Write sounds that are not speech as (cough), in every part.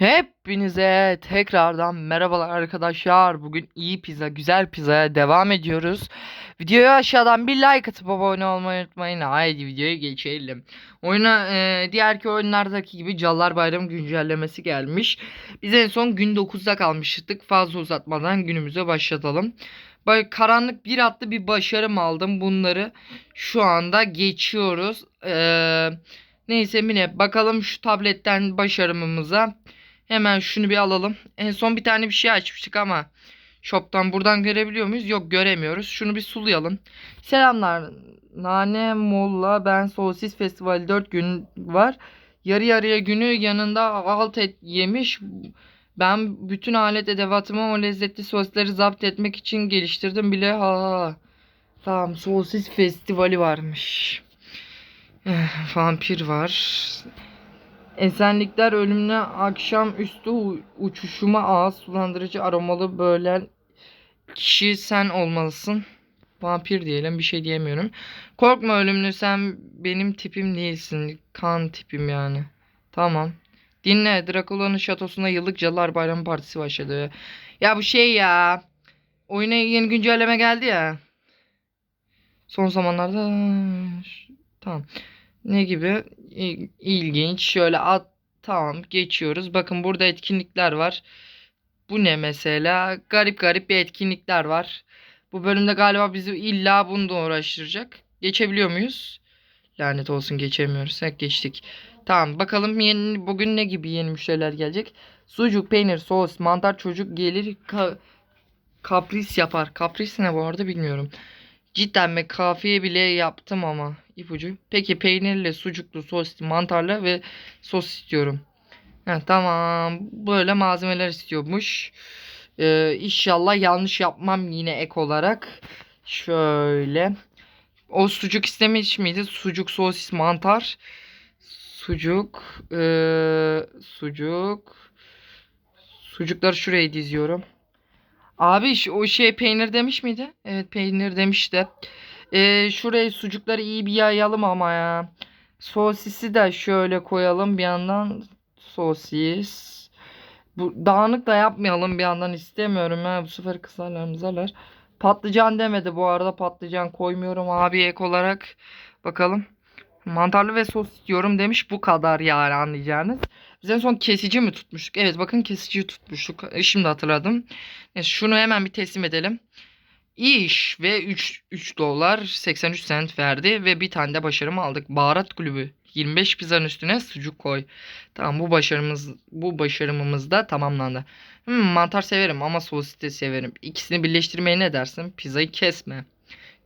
Hepinize tekrardan merhabalar arkadaşlar. Bugün iyi pizza, güzel pizzaya devam ediyoruz. Videoya aşağıdan bir like atıp abone olmayı unutmayın. Haydi videoya geçelim. Oyuna e, diğerki oyunlardaki gibi Callar Bayramı güncellemesi gelmiş. Biz en son gün 9'da kalmıştık. Fazla uzatmadan günümüze başlatalım. Böyle karanlık bir adlı bir başarım aldım. Bunları şu anda geçiyoruz. Eee... Neyse Mine bakalım şu tabletten başarımımıza. Hemen şunu bir alalım. En son bir tane bir şey açmıştık ama shop'tan buradan görebiliyor muyuz? Yok göremiyoruz. Şunu bir sulayalım. Selamlar. Nane Molla ben Sosis Festivali 4 gün var. Yarı yarıya günü yanında alt et yemiş. Ben bütün alet edevatımı o lezzetli sosları zapt etmek için geliştirdim bile. Ha. Tamam Sosis Festivali varmış. Eh, Vampir var. Esenlikler ölümüne akşamüstü uçuşuma ağız sulandırıcı aromalı bölen kişi sen olmalısın. Vampir diyelim bir şey diyemiyorum. Korkma ölümlü sen benim tipim değilsin. Kan tipim yani. Tamam. Dinle Drakula'nın şatosunda yıllık Cadılar Bayramı Partisi başladı. Ya bu şey ya. Oyuna yeni güncelleme geldi ya. Son zamanlarda tamam. Ne gibi? İl- İlginç. Şöyle at. Tamam geçiyoruz. Bakın burada etkinlikler var. Bu ne mesela? Garip garip bir etkinlikler var. Bu bölümde galiba bizi illa bununla uğraştıracak. Geçebiliyor muyuz? Lanet olsun geçemiyoruz. Hep geçtik. Tamam bakalım yeni, bugün ne gibi yeni müşteriler gelecek. Sucuk, peynir, sos, mantar çocuk gelir ka- kapris yapar. Kapris ne bu arada bilmiyorum. Cidden mi kafiye bile yaptım ama ipucu. Peki peynirli, sucuklu, sos, mantarlı ve sos istiyorum. Heh, tamam. Böyle malzemeler istiyormuş. Ee, inşallah yanlış yapmam yine ek olarak. Şöyle. O sucuk istemiş miydi? Sucuk, sosis, mantar. Sucuk. ee, sucuk. Sucukları şuraya diziyorum. Abi o şey peynir demiş miydi? Evet peynir demişti. Ee, şuraya sucukları iyi bir yayalım ama ya. Sosisi de şöyle koyalım bir yandan. Sosis. Bu dağınık da yapmayalım bir yandan istemiyorum ya. Bu sefer kızarlar mızarlar. Patlıcan demedi bu arada patlıcan koymuyorum abi ek olarak. Bakalım. Mantarlı ve sos istiyorum demiş. Bu kadar yani anlayacağınız. Biz en son kesici mi tutmuştuk? Evet bakın kesiciyi tutmuştuk. E, Şimdi hatırladım. Neyse, şunu hemen bir teslim edelim. İyi iş ve 3, 3 dolar 83 sent verdi ve bir tane de başarımı aldık. Baharat kulübü. 25 pizzanın üstüne sucuk koy. Tamam bu başarımız bu başarımımız da tamamlandı. Hmm, mantar severim ama sosis de severim. İkisini birleştirmeye ne dersin? Pizzayı kesme.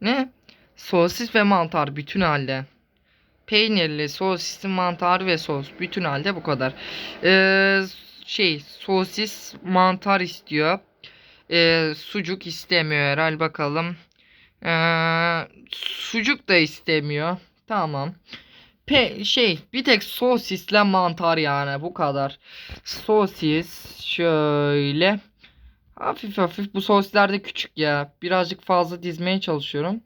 Ne? Sosis ve mantar bütün halde. Peynirli, sosisli, mantar ve sos. Bütün halde bu kadar. Ee, şey sosis, mantar istiyor. Ee, sucuk istemiyor herhal bakalım. Ee, sucuk da istemiyor. Tamam. Pe şey bir tek sosisle mantar yani bu kadar. Sosis şöyle. Hafif hafif bu sosisler de küçük ya. Birazcık fazla dizmeye çalışıyorum.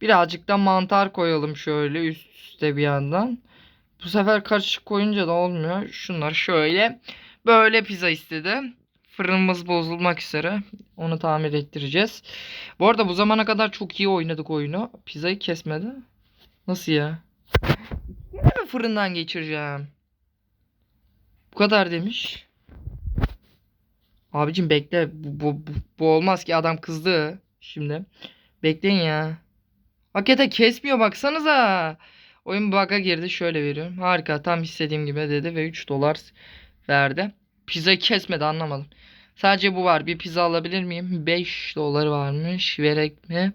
Birazcık da mantar koyalım şöyle üst üste bir yandan. Bu sefer karışık koyunca da olmuyor. Şunlar şöyle. Böyle pizza istedi. Fırınımız bozulmak üzere. Onu tamir ettireceğiz. Bu arada bu zamana kadar çok iyi oynadık oyunu. Pizzayı kesmedi. Nasıl ya? Yine mi fırından geçireceğim? Bu kadar demiş. Abicim bekle. Bu, bu, bu, bu olmaz ki adam kızdı. Şimdi. Bekleyin ya. Hakikaten kesmiyor baksanıza. Oyun bug'a girdi. Şöyle veriyorum. Harika. Tam istediğim gibi dedi ve 3 dolar verdi. Pizzayı kesmedi anlamadım. Sadece bu var. Bir pizza alabilir miyim? 5 dolar varmış. Verek mi?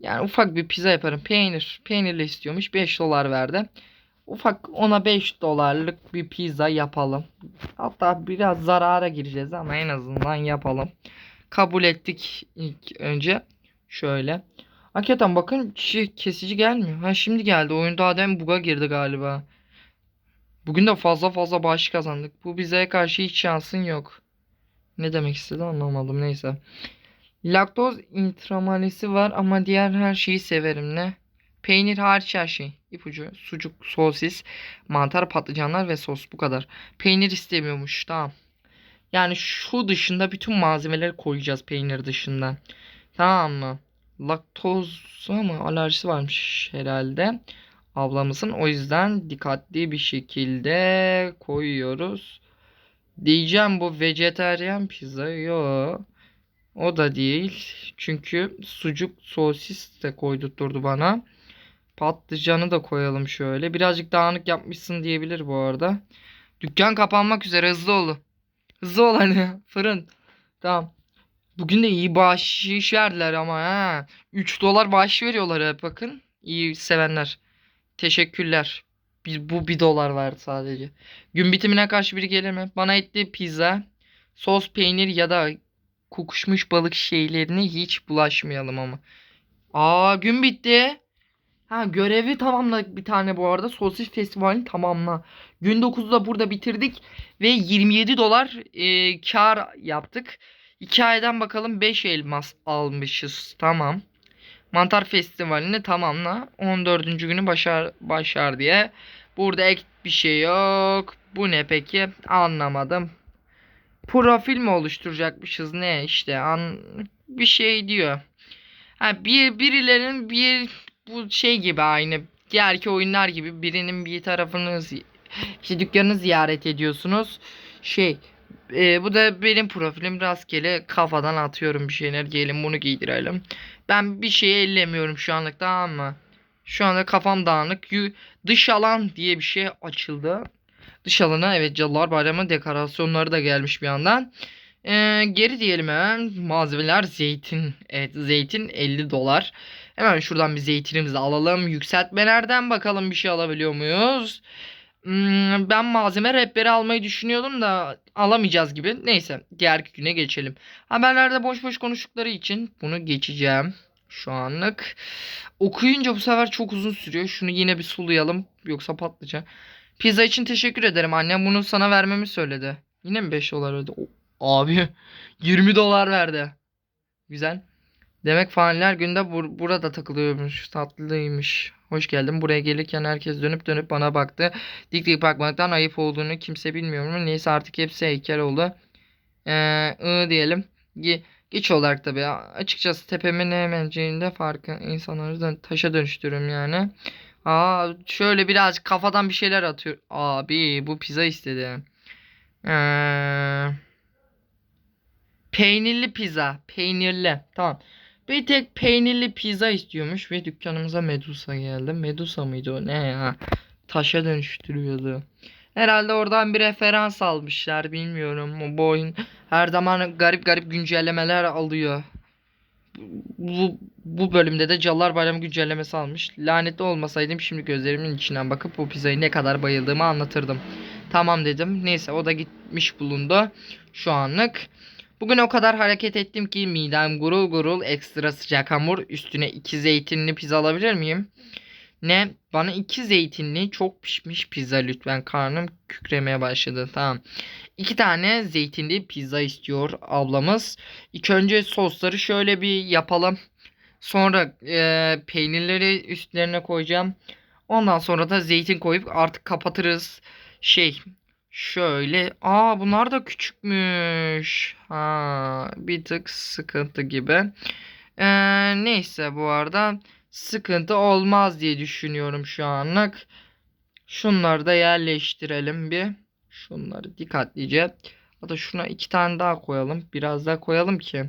Yani ufak bir pizza yaparım. Peynir. Peynirli istiyormuş. 5 dolar verdi. Ufak ona 5 dolarlık bir pizza yapalım. Hatta biraz zarara gireceğiz ama en azından yapalım. Kabul ettik ilk önce. Şöyle. Hakikaten bakın şey, kesici gelmiyor. Ha şimdi geldi. Oyun daha demin bug'a girdi galiba. Bugün de fazla fazla bağış kazandık. Bu bize karşı hiç şansın yok. Ne demek istedi anlamadım neyse. Laktoz intramalesi var ama diğer her şeyi severim ne? Peynir hariç her şey. İpucu, sucuk, sosis, mantar, patlıcanlar ve sos. Bu kadar. Peynir istemiyormuş. Tamam. Yani şu dışında bütün malzemeleri koyacağız peynir dışından. Tamam mı? Laktoz mı alerjisi varmış herhalde ablamızın. O yüzden dikkatli bir şekilde koyuyoruz. Diyeceğim bu vejetaryen pizza. Yo. O da değil. Çünkü sucuk sosis de koydurtturdu bana. Patlıcanı da koyalım şöyle. Birazcık dağınık yapmışsın diyebilir bu arada. Dükkan kapanmak üzere hızlı olun. Hızlı ol hani (laughs) fırın. Tamam. Bugün de iyi bahşiş verdiler ama ha. 3 dolar bahşiş veriyorlar hep bakın. İyi sevenler. Teşekkürler. Bir, bu 1 dolar verdi sadece. Gün bitimine karşı biri gelir mi? Bana etli pizza, sos peynir ya da kokuşmuş balık şeylerine hiç bulaşmayalım ama. Aa gün bitti. Ha görevi tamamla bir tane bu arada. Sosis festivalini tamamla. Gün 9'da burada bitirdik. Ve 27 dolar e, kar yaptık. 2 aydan bakalım 5 elmas almışız. Tamam. Mantar festivalini tamamla. 14. günü başar başar diye. Burada ek bir şey yok. Bu ne peki? Anlamadım. Profil mi oluşturacakmışız ne işte an bir şey diyor. Ha bir birilerinin bir bu şey gibi aynı diğerki oyunlar gibi birinin bir tarafını işte dükkanı ziyaret ediyorsunuz. Şey e, bu da benim profilim rastgele kafadan atıyorum bir şeyler gelin bunu giydirelim. Ben bir şey ellemiyorum şu anlık tamam mı? Şu anda kafam dağınık. Dış alan diye bir şey açıldı. Dış alana evet Cadılar Bayramı dekorasyonları da gelmiş bir yandan. Ee, geri diyelim hemen malzemeler zeytin. Evet zeytin 50 dolar. Hemen şuradan bir zeytinimizi alalım. Yükseltmelerden bakalım bir şey alabiliyor muyuz? Hmm, ben malzeme rehberi almayı düşünüyordum da alamayacağız gibi. Neyse diğer güne geçelim. Haberlerde boş boş konuştukları için bunu geçeceğim. Şu anlık. Okuyunca bu sefer çok uzun sürüyor. Şunu yine bir sulayalım. Yoksa patlayacak. Pizza için teşekkür ederim. Annem bunu sana vermemi söyledi. Yine mi 5 dolar ödedi? Abi (laughs) 20 dolar verdi. Güzel. Demek faniler günde bur- burada takılıyormuş. Tatlıymış. Hoş geldin. Buraya gelirken herkes dönüp dönüp bana baktı. Dik dik bakmaktan ayıp olduğunu kimse bilmiyor mu? Neyse artık hepsi heykel oldu. Ee, ı diyelim. Ge- geç olarak tabii. Açıkçası tepemin hemenciğinde farkı insanları da taşa dönüştürüyorum yani. Aa şöyle birazcık kafadan bir şeyler atıyor. Abi bu pizza istedi. Ee, peynirli pizza. Peynirli. Tamam. Bir tek peynirli pizza istiyormuş ve dükkanımıza Medusa geldi. Medusa mıydı o? Ne ya? Taşa dönüştürüyordu. Herhalde oradan bir referans almışlar bilmiyorum. Bu oyun her zaman garip garip güncellemeler alıyor. Bu, bu bölümde de Callar Bayramı güncellemesi almış. Lanetli olmasaydım şimdi gözlerimin içinden bakıp bu pizzayı ne kadar bayıldığımı anlatırdım. Tamam dedim. Neyse o da gitmiş bulundu. Şu anlık. Bugün o kadar hareket ettim ki midem gurul gurul ekstra sıcak hamur üstüne iki zeytinli pizza alabilir miyim? Ne? Bana iki zeytinli çok pişmiş pizza lütfen. Karnım kükremeye başladı. Tamam. İki tane zeytinli pizza istiyor ablamız. İlk önce sosları şöyle bir yapalım. Sonra e, peynirleri üstlerine koyacağım. Ondan sonra da zeytin koyup artık kapatırız. Şey şöyle. Aa bunlar da küçükmüş. Ha bir tık sıkıntı gibi. E, neyse bu arada sıkıntı olmaz diye düşünüyorum şu anlık. Şunları da yerleştirelim bir. Şunları dikkatlice. Hatta şuna iki tane daha koyalım. Biraz daha koyalım ki.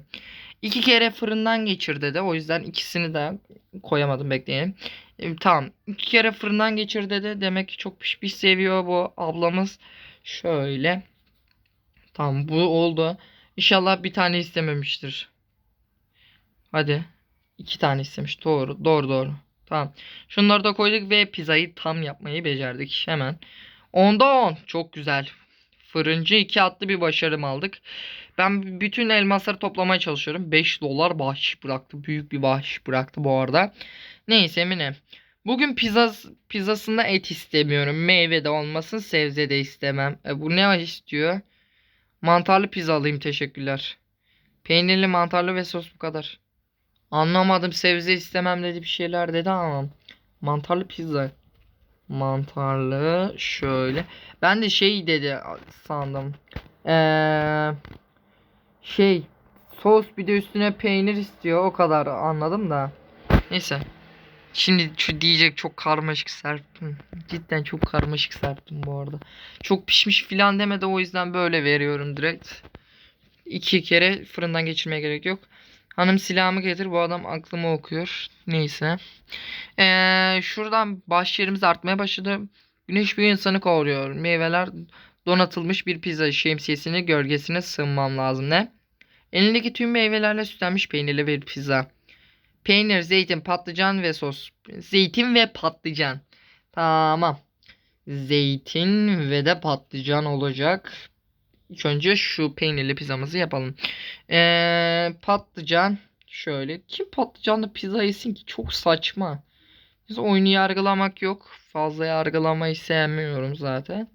İki kere fırından geçir dedi. O yüzden ikisini de koyamadım bekleyin. E, tamam. İki kere fırından geçir dedi. Demek ki çok pişmiş seviyor bu ablamız. Şöyle. Tamam bu oldu. İnşallah bir tane istememiştir. Hadi. İki tane istemiş. Doğru. Doğru doğru. Tamam. Şunları da koyduk ve pizzayı tam yapmayı becerdik. Hemen. Onda 10. Çok güzel. Fırıncı 2 atlı bir başarım aldık. Ben bütün elmasları toplamaya çalışıyorum. 5 dolar bahşiş bıraktı. Büyük bir bahşiş bıraktı bu arada. Neyse Emine. Bugün pizza, pizzasında et istemiyorum. Meyve de olmasın. Sebze de istemem. E, bu ne istiyor? Mantarlı pizza alayım teşekkürler. Peynirli mantarlı ve sos bu kadar. Anlamadım sebze istemem dedi bir şeyler dedi ama. Mantarlı pizza. Mantarlı şöyle. Ben de şey dedi sandım. Ee, şey sos bir de üstüne peynir istiyor. O kadar anladım da. Neyse. Şimdi şu diyecek çok karmaşık serptim. Cidden çok karmaşık serptim bu arada. Çok pişmiş filan demedi o yüzden böyle veriyorum direkt. İki kere fırından geçirmeye gerek yok. Hanım silahımı getir bu adam aklımı okuyor. Neyse. Ee, şuradan baş yerimiz artmaya başladı. Güneş bir insanı koruyor. Meyveler donatılmış bir pizza şemsiyesini gölgesine sığınmam lazım. Ne? Elindeki tüm meyvelerle süslenmiş peynirli bir pizza. Peynir, zeytin, patlıcan ve sos. Zeytin ve patlıcan. Tamam. Zeytin ve de patlıcan olacak. İlk önce şu peynirli pizzamızı yapalım. Ee, patlıcan. Şöyle. Kim patlıcanlı pizza yesin ki? Çok saçma. Biz oyunu yargılamak yok. Fazla yargılamayı sevmiyorum zaten.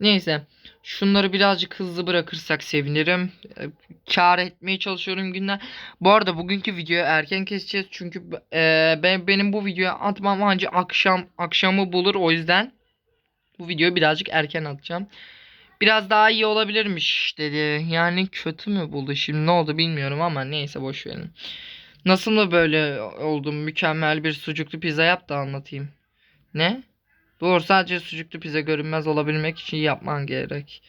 Neyse. Şunları birazcık hızlı bırakırsak sevinirim. Ee, Kar etmeye çalışıyorum günden. Bu arada bugünkü videoyu erken keseceğiz. Çünkü e, ben benim bu videoya atmam ancak akşam akşamı bulur. O yüzden bu videoyu birazcık erken atacağım. Biraz daha iyi olabilirmiş dedi. Yani kötü mü buldu şimdi ne oldu bilmiyorum ama neyse boş verin. Nasıl mı böyle oldum mükemmel bir sucuklu pizza yap da anlatayım. Ne? Doğru sadece sucuklu pizza görünmez olabilmek için yapman gerek.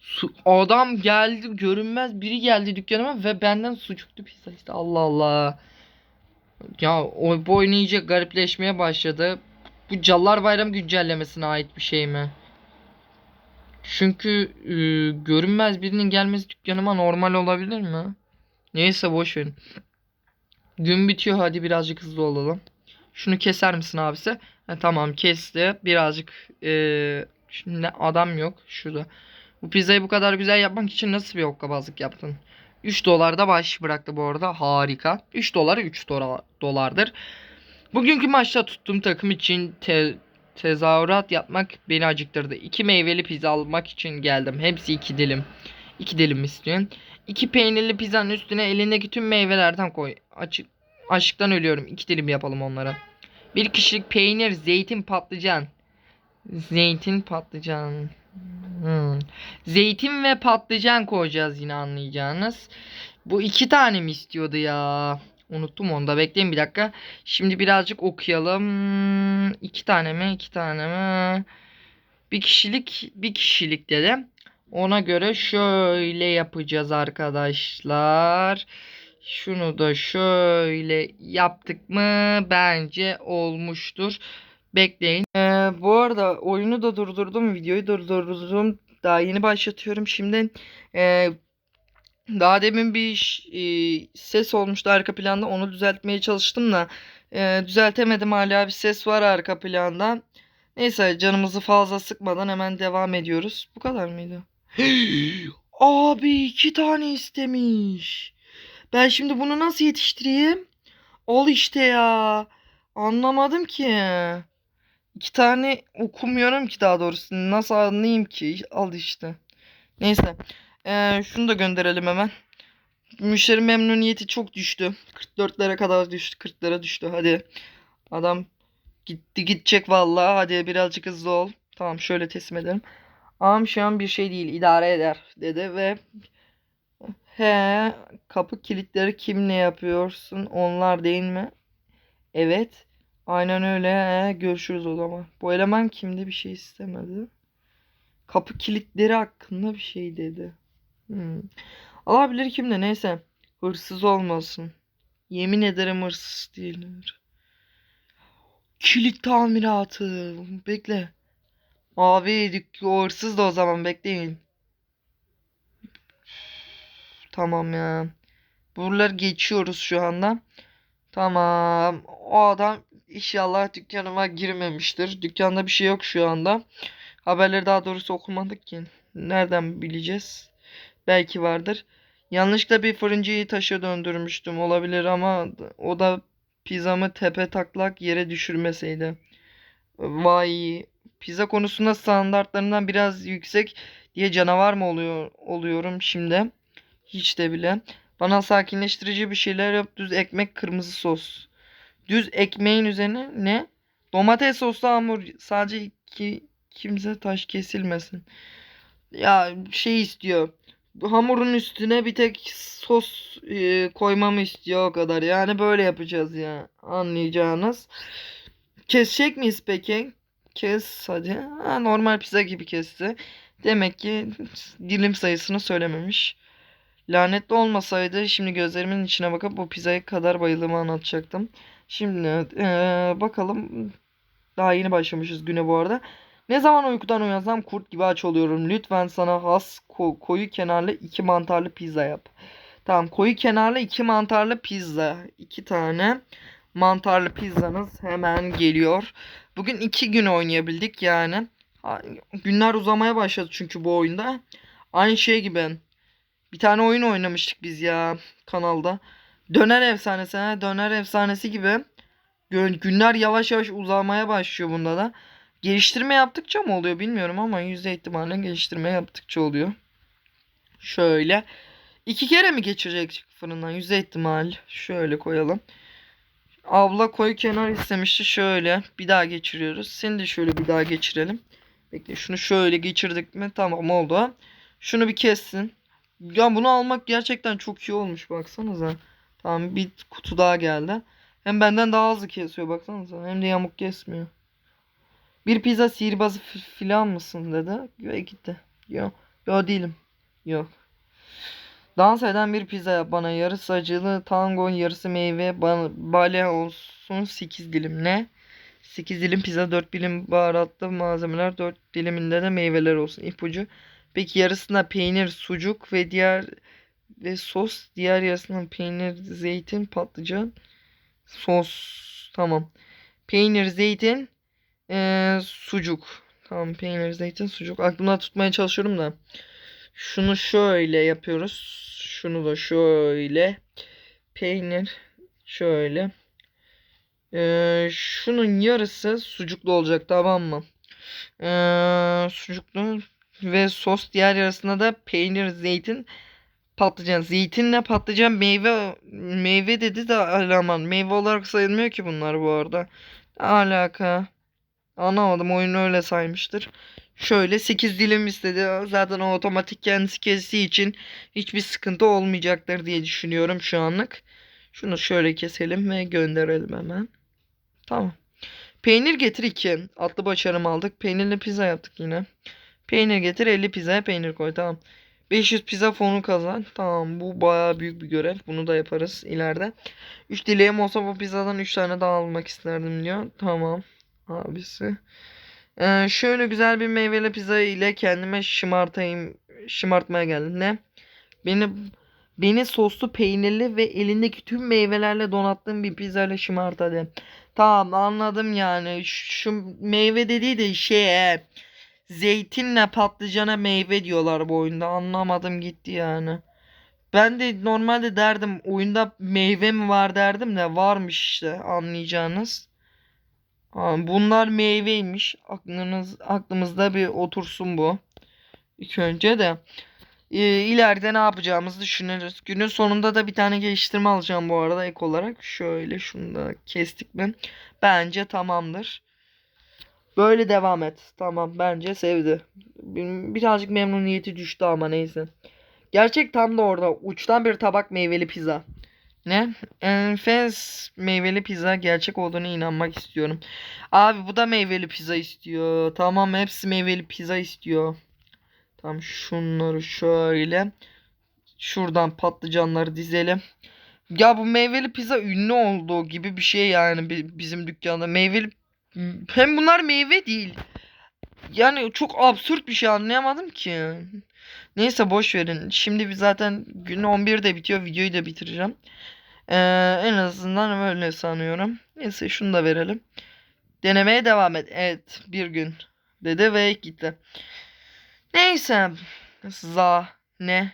Su adam geldi görünmez biri geldi dükkanıma ve benden sucuklu pizza işte Allah Allah. Ya o bu iyice garipleşmeye başladı. Bu Callar Bayram güncellemesine ait bir şey mi? Çünkü e, görünmez birinin gelmesi dükkanıma normal olabilir mi? Neyse boş verin. Gün bitiyor hadi birazcık hızlı olalım. Şunu keser misin abisi? Ha, tamam kesti. Birazcık e, şimdi adam yok şurada. Bu pizzayı bu kadar güzel yapmak için nasıl bir hokkabazlık yaptın? 3 dolarda baş bıraktı bu arada. Harika. 3 dolar 3 dolar, dolardır. Bugünkü maçta tuttuğum takım için te, tezahürat yapmak beni acıktırdı. 2 meyveli pizza almak için geldim. Hepsi 2 dilim. 2 dilim istiyorum. 2 peynirli pizzanın üstüne elindeki tüm meyvelerden koy. Açık açlıktan ölüyorum. 2 dilim yapalım onlara. Bir kişilik peynir, zeytin, patlıcan. Zeytin, patlıcan. Hmm. Zeytin ve patlıcan koyacağız yine anlayacağınız. Bu iki tane mi istiyordu ya? Unuttum onu da bekleyin bir dakika. Şimdi birazcık okuyalım. İki tane mi? iki tane mi? Bir kişilik bir kişilik dedim. Ona göre şöyle yapacağız arkadaşlar. Şunu da şöyle yaptık mı bence olmuştur. Bekleyin. Ee, bu arada oyunu da durdurdum. Videoyu durdurdum. Daha yeni başlatıyorum. Şimdi e, daha demin bir e, ses olmuştu arka planda. Onu düzeltmeye çalıştım da e, düzeltemedim. Hala bir ses var arka planda. Neyse canımızı fazla sıkmadan hemen devam ediyoruz. Bu kadar mıydı? (gasps) Abi iki tane istemiş. Ben şimdi bunu nasıl yetiştireyim? Ol işte ya. Anlamadım ki. İki tane okumuyorum ki daha doğrusu. Nasıl anlayayım ki? Al işte. Neyse. Ee, şunu da gönderelim hemen. Müşteri memnuniyeti çok düştü. 44'lere kadar düştü. 40'lara düştü. Hadi. Adam gitti gidecek vallahi. Hadi birazcık hızlı ol. Tamam şöyle teslim edelim. Ağam şu an bir şey değil. idare eder dedi ve he kapı kilitleri kim ne yapıyorsun? Onlar değil mi? Evet. Aynen öyle. He, görüşürüz o zaman. Bu eleman kimdi bir şey istemedi. Kapı kilitleri hakkında bir şey dedi. Hmm. Allah bilir kimde neyse. Hırsız olmasın. Yemin ederim hırsız değildir. Kilit tamiratı. Bekle. Abi hırsız da o zaman bekleyin. Tamam ya. Buraları geçiyoruz şu anda. Tamam. O adam inşallah dükkanıma girmemiştir. Dükkanda bir şey yok şu anda. Haberleri daha doğrusu okumadık ki. Nereden bileceğiz? Belki vardır. Yanlışlıkla bir fırıncıyı taşa döndürmüştüm olabilir ama o da pizzamı tepe taklak yere düşürmeseydi. Vay. Pizza konusunda standartlarından biraz yüksek diye canavar mı oluyor oluyorum şimdi? Hiç de bile. Bana sakinleştirici bir şeyler yap. Düz ekmek, kırmızı sos. Düz ekmeğin üzerine ne? Domates soslu hamur sadece iki kimse taş kesilmesin. Ya şey istiyor. Hamurun üstüne bir tek sos e, koymamı istiyor o kadar. Yani böyle yapacağız ya. Anlayacağınız. Kesecek miyiz peki? Kes hadi. Ha, normal pizza gibi kesti. Demek ki dilim sayısını söylememiş. Lanetli olmasaydı şimdi gözlerimin içine bakıp bu pizzaya kadar bayıldığımı anlatacaktım. Şimdi eee, bakalım. Daha yeni başlamışız güne bu arada. Ne zaman uykudan uyansam kurt gibi aç oluyorum. Lütfen sana has ko- koyu kenarlı iki mantarlı pizza yap. Tamam koyu kenarlı iki mantarlı pizza. iki tane mantarlı pizzanız hemen geliyor. Bugün iki gün oynayabildik yani. Günler uzamaya başladı çünkü bu oyunda. Aynı şey gibi. Bir tane oyun oynamıştık biz ya kanalda. Döner efsanesi ha, döner efsanesi gibi. Günler yavaş yavaş uzamaya başlıyor bunda da. Geliştirme yaptıkça mı oluyor bilmiyorum ama yüzde ihtimalle geliştirme yaptıkça oluyor. Şöyle. iki kere mi geçirecek fırından? Yüzde ihtimal. Şöyle koyalım. Abla koyu kenar istemişti. Şöyle bir daha geçiriyoruz. Seni de şöyle bir daha geçirelim. Bekle şunu şöyle geçirdik mi? Tamam oldu. Şunu bir kessin. Ya bunu almak gerçekten çok iyi olmuş baksanıza. Tamam bir kutu daha geldi. Hem benden daha hızlı kesiyor baksanıza. Hem de yamuk kesmiyor. Bir pizza sihirbazı filan mısın dedi. Ve gitti. Yok. Yok değilim. Yok. Dans eden bir pizza yap bana. Yarısı acılı tango, yarısı meyve, bale olsun 8 dilim. Ne? 8 dilim pizza, 4 dilim baharatlı malzemeler, 4 diliminde de meyveler olsun. İpucu. Peki yarısında peynir, sucuk ve diğer ve sos. Diğer yarısında peynir, zeytin, patlıcan, sos. Tamam. Peynir, zeytin, eee, sucuk. Tamam peynir, zeytin, sucuk. Aklımda tutmaya çalışıyorum da. Şunu şöyle yapıyoruz. Şunu da şöyle. Peynir şöyle. Ee, şunun yarısı sucuklu olacak tamam mı? Ee, sucuklu ve sos diğer yarısında da peynir, zeytin, patlıcan. Zeytinle patlıcan meyve meyve dedi de alaman. Meyve olarak sayılmıyor ki bunlar bu arada. Alaka? Anlamadım oyunu öyle saymıştır. Şöyle 8 dilim istedi. Zaten o otomatik kendisi kestiği için hiçbir sıkıntı olmayacaktır diye düşünüyorum şu anlık. Şunu şöyle keselim ve gönderelim hemen. Tamam. Peynir getir 2. Atlı başarım aldık. Peynirli pizza yaptık yine. Peynir getir 50 pizzaya peynir koy. Tamam. 500 pizza fonu kazan. Tamam bu bayağı büyük bir görev. Bunu da yaparız ileride. 3 dileğim olsa bu pizzadan 3 tane daha almak isterdim diyor. Tamam. Abisi. Ee, şöyle güzel bir meyveli pizza ile kendime şımartayım şımartmaya geldim. Ne? Beni beni soslu peynirli ve elindeki tüm meyvelerle donattığım bir pizza ile şımart. Tamam anladım yani. Şu meyve dediği de şey zeytinle patlıcana meyve diyorlar bu oyunda. Anlamadım gitti yani. Ben de normalde derdim oyunda meyve mi var derdim de varmış işte anlayacağınız. Bunlar meyveymiş. Aklınız aklımızda bir otursun bu. İlk önce de e, ileride ne yapacağımızı düşünürüz. Günün sonunda da bir tane geliştirme alacağım bu arada ek olarak. Şöyle şunu da kestik mi? Bence tamamdır. Böyle devam et. Tamam bence sevdi. Bir- Birazcık memnuniyeti düştü ama neyse. Gerçek tam da orada. Uçtan bir tabak meyveli pizza. Ne? Enfes meyveli pizza gerçek olduğunu inanmak istiyorum. Abi bu da meyveli pizza istiyor. Tamam hepsi meyveli pizza istiyor. Tamam şunları şöyle. Şuradan patlıcanları dizelim. Ya bu meyveli pizza ünlü olduğu gibi bir şey yani bi- bizim dükkanda. Meyveli hem bunlar meyve değil. Yani çok absürt bir şey anlayamadım ki. Neyse boş verin. Şimdi biz zaten gün 11'de bitiyor. Videoyu da bitireceğim. Ee, en azından öyle sanıyorum. Neyse şunu da verelim. Denemeye devam et. Evet bir gün dedi ve gitti. Neyse. Za ne?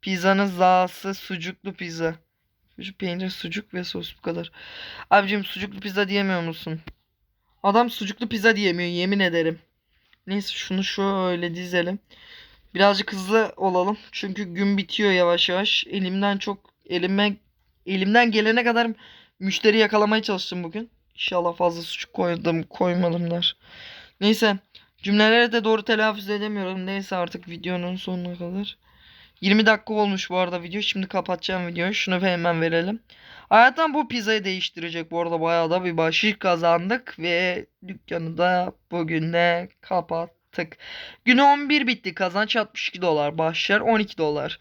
Pizzanın zası sucuklu pizza. Şu peynir, sucuk ve sos bu kadar. Abicim sucuklu pizza diyemiyor musun? Adam sucuklu pizza diyemiyor yemin ederim. Neyse şunu şöyle dizelim. Birazcık hızlı olalım. Çünkü gün bitiyor yavaş yavaş. Elimden çok elime elimden gelene kadar müşteri yakalamaya çalıştım bugün. İnşallah fazla suç koydum koymadımlar. Neyse. Cümleleri de doğru telaffuz edemiyorum. Neyse artık videonun sonuna kadar. 20 dakika olmuş bu arada video. Şimdi kapatacağım videoyu. Şunu hemen verelim. Hayattan bu pizzayı değiştirecek. Bu arada bayağı da bir bahşiş kazandık. Ve dükkanı da bugün de kapattık. Günü 11 bitti. Kazanç 62 dolar. Bahşişler 12 dolar.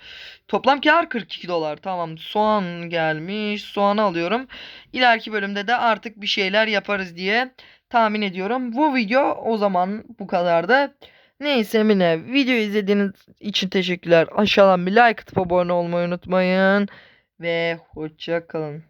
Toplam kar 42 dolar. Tamam. Soğan gelmiş. Soğanı alıyorum. İleriki bölümde de artık bir şeyler yaparız diye tahmin ediyorum. Bu video o zaman bu kadardı. Neyse Mine video izlediğiniz için teşekkürler. Aşağıdan bir like atıp abone olmayı unutmayın. Ve hoşça kalın.